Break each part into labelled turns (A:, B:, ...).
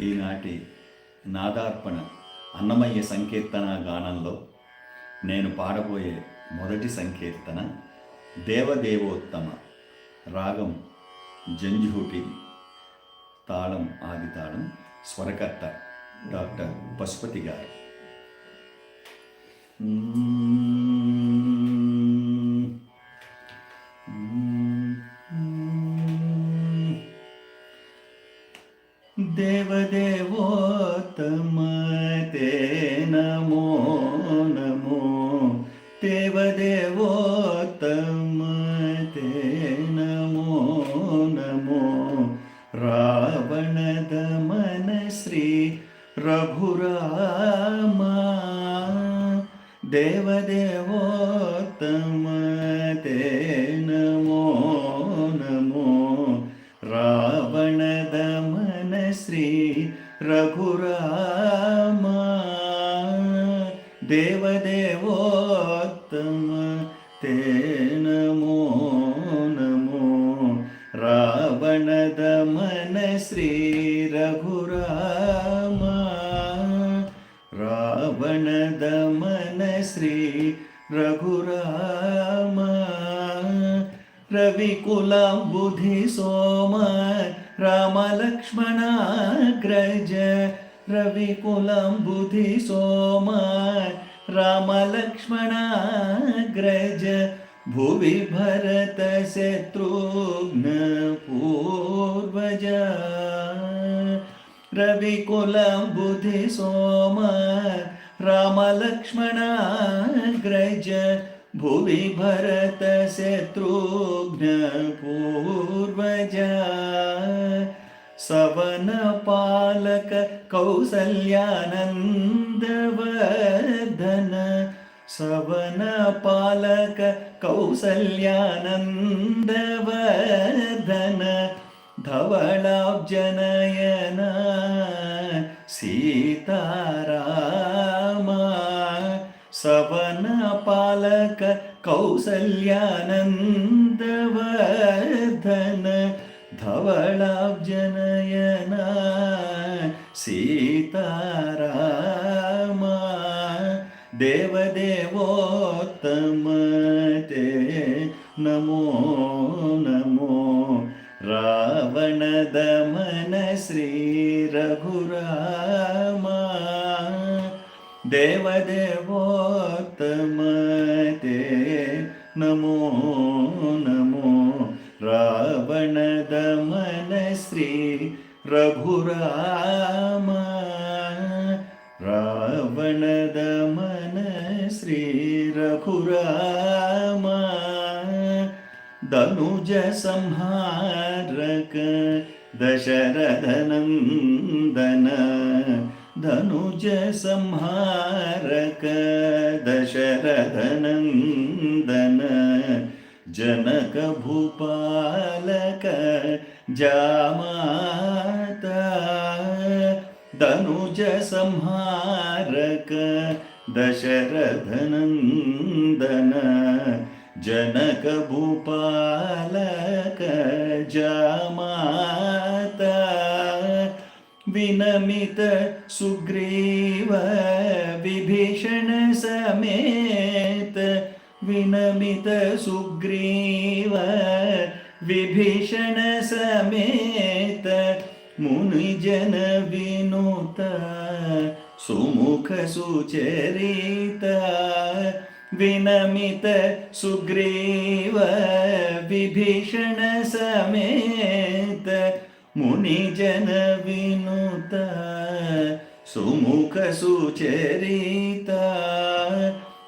A: ఈనాటి నాదార్పణ అన్నమయ్య సంకీర్తన గానంలో నేను పాడబోయే మొదటి సంకీర్తన దేవదేవోత్తమ రాగం జంజుహూటి తాళం ఆది తాళం స్వరకర్త డాక్టర్ పశుపతి గారు. దేవదేవోత్తమ తే నమో నమో దేవదేవోత్తమ తే నమో నమో రావణ దమన శ్రీ రఘురామ रावणदमन श्री रघुराम। रविकुलबुधि सोम रामलक्ष्मणाग्रज। रविकुलबुधि सोम राम रामलक्ष्मणाग्रज। भुवि भरतशत्रुघ्न पूर्वजा। रविकुलबुधि सोम रामलक्ष्मणाग्रज भुवि भरतशत्रुघ्नपूर्वजा सवनपालक कौसल्यानन्दवर्धन सवनपालक कौसल्यानन्दवर्धन धवलाब्जनयना സീതാരാമ സവന പാലക കൗസല്യാനന്ദവർധന ധവളാബ്ജനയന സീതാരാമ ദേവദേവോത്തമ നമോ നമോ కౌసల్యానందవర్ధన ధవళాబ్జనయన సీతారామ దేవదేవోత్తమ తే నమో నమో రావణ దమన శ్రీ రఘురామ దేవదేవోత్తమ తే నమో నమో రావణ దమన శ్రీ రఘురామ రావణ దమన శ్రీ రఘురామ ధనుజ जनक जनकभूपालक जमाता, विनमित सुग्रीव विभीषण समेत, विनमित सुग्रीव विभीषण समेत, मुनिजन विनुता सुमुख सुचरिता विनमित सुग्रीव विभीषण समेत मुनिजन विनुता सुमुख सुचरिता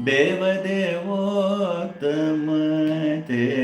A: देवदेवोत्तम ते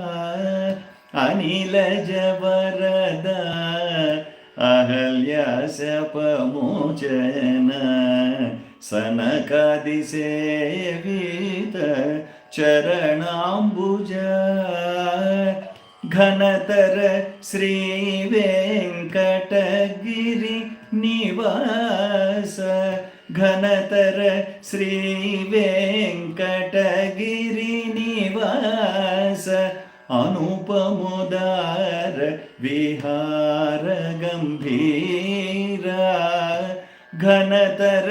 A: అనిల జవరద అహల్య శపమోచన సనకాది సేవిత చరణాంబుజ అనిల జవరద అహల్య శపమోచన సనకాది సేవిత చరణాంబుజ ఘనతర శ్రీ వెంకటగిరి నివాస ఘనతర శ్రీ వెంకటగిరి నివాస అనుపముదార విహార గంభీర ఘనతర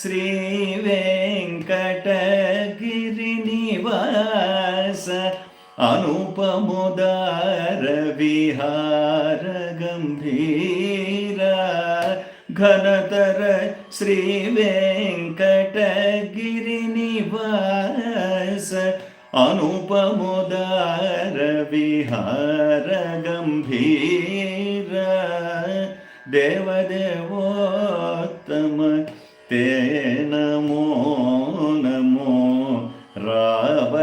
A: శ్రీ వెంకటగిరి నివాస అనుపముదార విహార గంభీర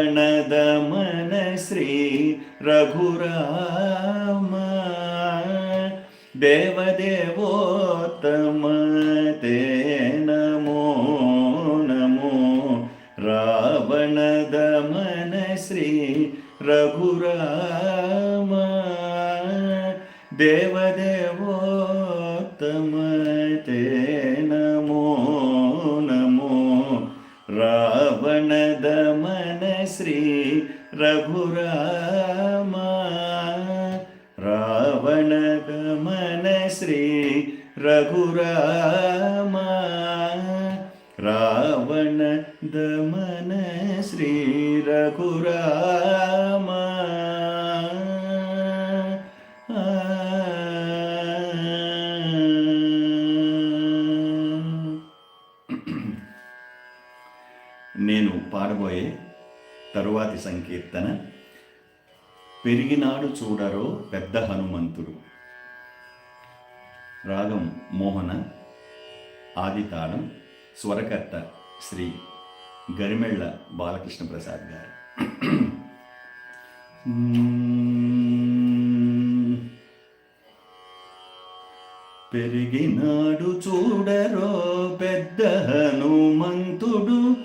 A: ఘనతర శ్రీ వెంకటగిరి నివాస అనుపముదార విహార గంభీర దేవదేవోత్తమ రఘురామ. రావణ దమన శ్రీ రఘురామ. రావణ దమన శ్రీ రఘురామ. నేను పాడబోయే తరువాతి సంకీర్తన. పెరిగినాడు చూడరో పెద్ద హనుమంతుడు. రాగం మోహన ఆదితాళం స్వరకర్త శ్రీ గరిమెళ్ళ బాలకృష్ణ ప్రసాద్ గారు. పెరిగినాడు చూడరో పెద్ద హనుమంతుడు.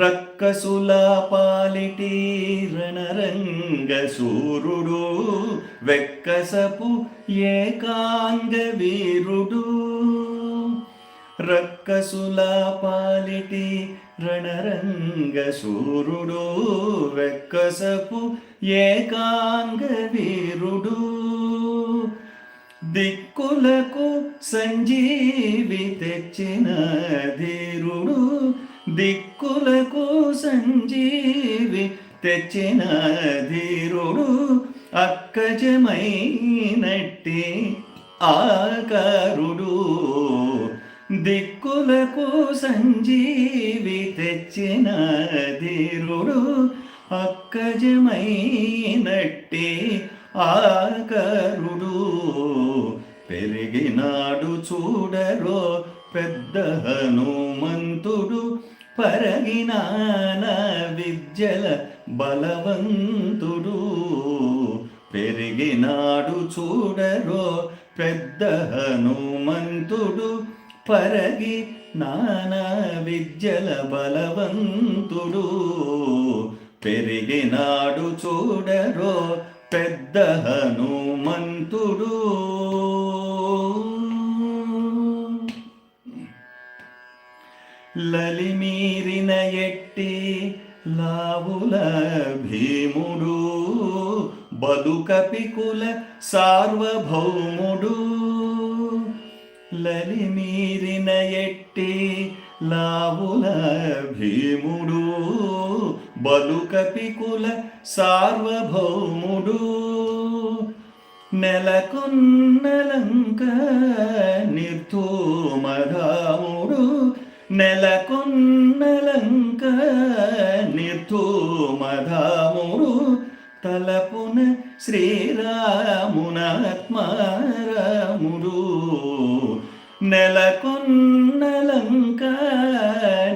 A: రక్కసుల పాలిటి రణరంగ సూరుడు వెక్కసపు ఏకాంగ వీరుడు. రక్కసుల పాలిటి రణరంగ సూరుడు వెక్కసపు ఏకాంగ వీరుడు. దిక్కులకు సంజీవి తెచ్చిన ధీరుడు. దిక్కులకు సంజీవి తెచ్చిన ధీరుడు అక్కజమైనట్టి ఆకారుడు. దిక్కులకు సంజీవి తెచ్చిన ధీరుడు అక్కజమైనట్టి ఆ హనుమంతుడు పరగి నానా విద్యల బలవంతుడు. పెరిగినాడు చూడరో పెద్ద హనుమంతుడు. లలిమీరిన ఎట్టి లావుల భీముడు. బలుకపికుల సార్వభౌముడు. లలిమీరిన ఎట్టి లావుల భీముడు బలుకపికుల సార్వభౌముడు. నెలకొన్నలంక నిర్ధూమరాముడు నెలకొన్నలంక నిర్ధూమధాముడు. తలపున శ్రీరామునాత్మారాముడు. నెలకొన్నలంక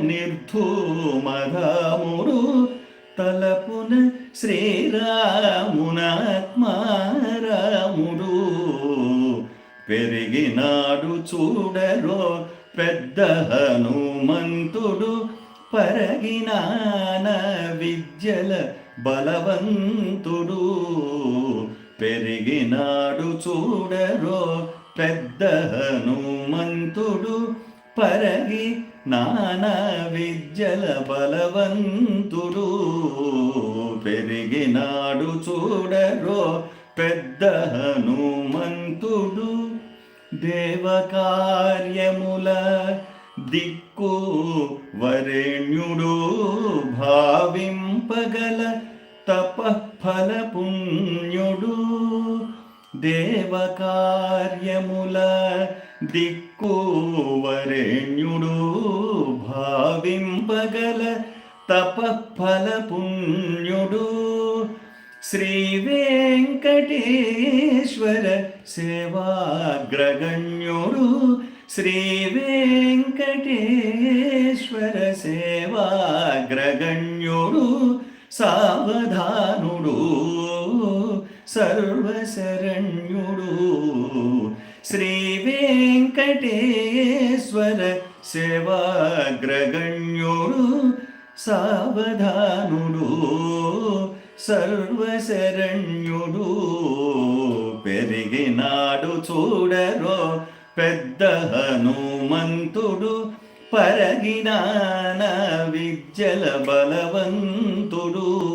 A: నిర్ధూమధాముడు తలపున శ్రీరామునాత్మారాముడు. పెరిగినాడు చూడరో పెద్ద హనుమంతుడు. పరగినాన విద్యల బలవంతుడు. పెరిగినాడు చూడరో పెద్ద హనుమంతుడు పరగి నానా విద్యల బలవంతుడు. పెరిగినాడు చూడరో పెద్ద హనుమంతుడు దేవకార్యముల దిక్కు వరేణ్యుడు భావింపగల తపఫల పుణ్యుడు దేవకార్యముల దిక్కు వరేణ్యుడు భావింపగల తపఫల పుణ్యుడు. శ్రీ వెంకటేశ్వర సేవాగ్రగణ్యుడు. శ్రీ వెంకటేశ్వర సేవాగ్రగణ్యుడు సావధానుడు. సర్వశరణ్యుడు. శ్రీ వెంకటేశ్వర సేవాగ్రగణ్యుడు సావధానుడు. సర్వశరణ్యుడు పెరిగినాడు చూడరో పెద్ద హనుమంతుడు. పరగినాన విద్యల బలవంతుడు.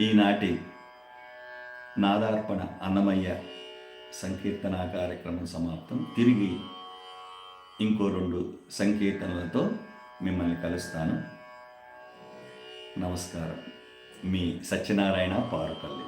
A: ఈనాటి నాదార్పణ అన్నమయ్య సంకీర్తన కార్యక్రమం సమాప్తం. తిరిగి ఇంకో రెండు సంకీర్తనలతో మిమ్మల్ని కలుస్తాను. నమస్కారం. మీ సత్యనారాయణ పారుపల్లి.